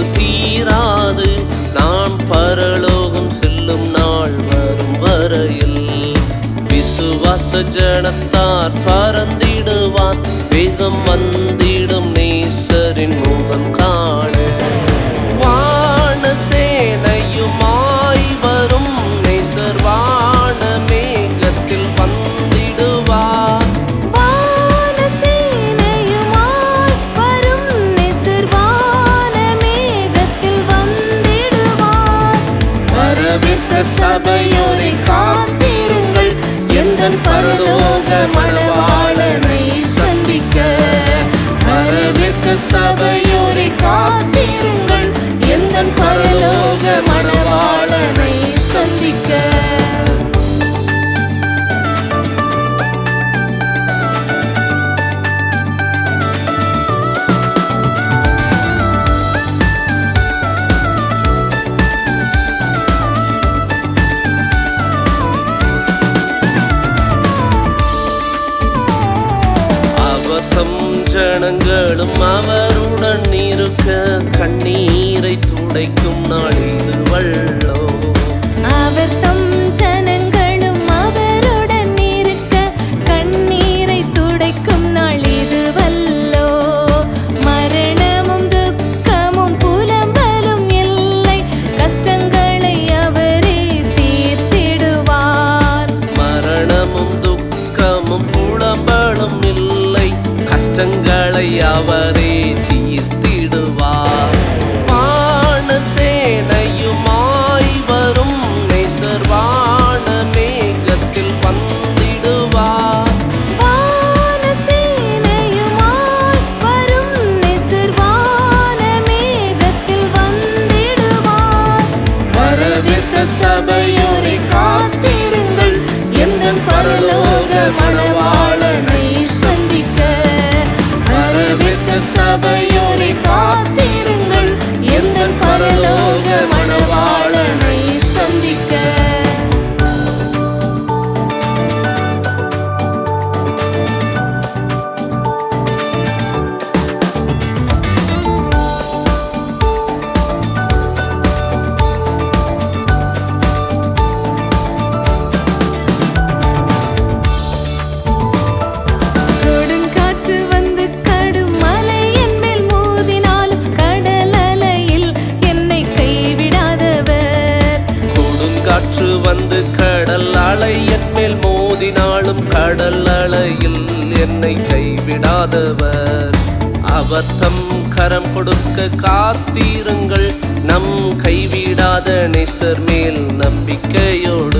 நோய்கள் தீராது. நான் பரலோகம் செல்லும் நாள் வரும் வரையில். விசுவாச ஜனத்தார் பறந்திடுவான் வேகம் வந்த சபையோரை காத்திருங்கள். எந்த பரலோக மணவாளனை சந்திக்க. வரவேற்க சபையோரை காத்திருங்கள். எந்த பரலோக எப்பொழுதும் அவருடன் இருக்க கண்ணீரை துடைக்கும் நாள் இதுவள் ஐயாவரே கடல் அலை என் மேல் மோதினாலும் கடல் அலையில் என்னை கைவிடாதவர். அவர் தம் கரம் கொடுக்க காத்தீருங்கள் நம் கைவிடாத நெசர் மேல் நம்பிக்கையோடு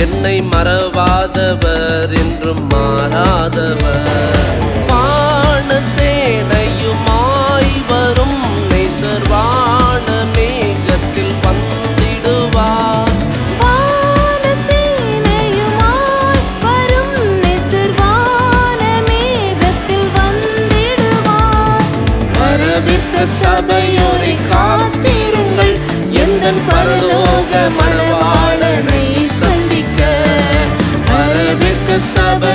என்னை மறவாதவர் என்றும் மாறாதவர். sa